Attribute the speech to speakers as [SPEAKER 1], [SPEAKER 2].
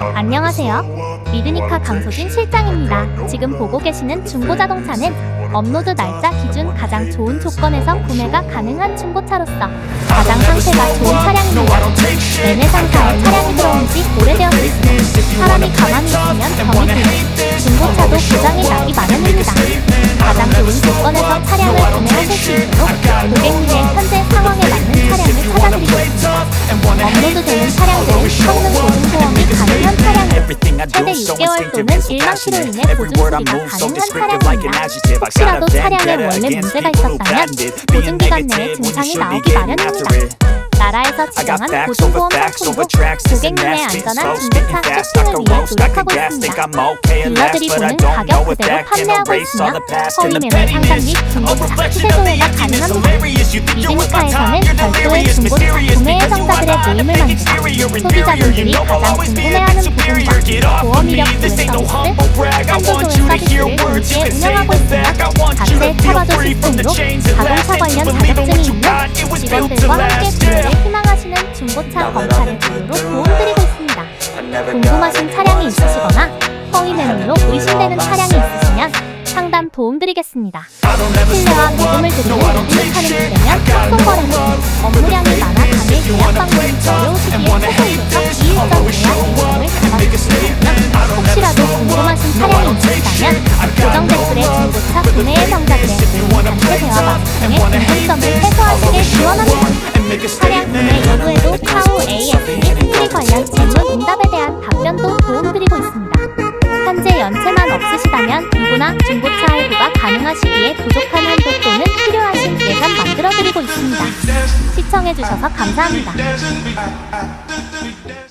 [SPEAKER 1] 안녕하세요. 미드니카 강소진 실장입니다. 지금 보고 계시는 중고자동차는 업로드 날짜 기준 가장 좋은 조건에서 구매가 가능한 중고차로서 가장 상태가 좋은 차량입니다. 매매 상사에 차량이 들어온 지 오래되었습니다. 사람이 가만히 있으면 병이 되는 중고차도 고장이 나기 마련입니다. 가장 좋은 조건에서 차량을 구매하실 수 있도록 고객님의 현재 상황에 맞는 차량을 찾아드리고 있습니다. 업로드되는 차량들은 성능 6개월 또는 1만 킬로 인해 보증수리가 가능한 차량입니다. 혹시라도 차량에 원래 문제가 있었다면 보증기간 내에 증상이 나오기 마련입니다. 나라에서 지정한 보증 보험 상품으로 고객님의 안전한 중고차 쇼핑을 위해 노력하고 있습니다. 빌러들이 보는 가격 그대로 판매하고 있으며 허위 매매 상담 및 중고차 시세 조회가 가능합니다. 이중차에서는 별도의 중고차 모임을 만들어 소비자분들이 가장 궁금해하는 부분과 보험 이력 보험 서비스, 한도 조회 서비스를 동시에 운영하고 있으며 자체 차바조 시스템으로 자동차 관련 자격증이 있는 직원들과 함께 구매를 희망하시는 중고차 검사를 무료로 도움드리고 있습니다. 궁금하신 차량이 있으시거나 허위 매물로 의심되는 차량이 있으시면 상담 도움드리겠습니다. 신뢰와 믿음을 드리는 미드니카는 되면 상품거래는 업무량이 이일전 예약 일정을 잡아주시고요. 혹시라도 궁금하신 차량이 있으시다면 고정 댓글에 중고차 구매 예정자들의 연체만 없으시다면 이부나 중고차 할부가 가능하시기에 부족한 한도 또는 필요하신 예산 만들어드리고 있습니다. 시청해주셔서 감사합니다.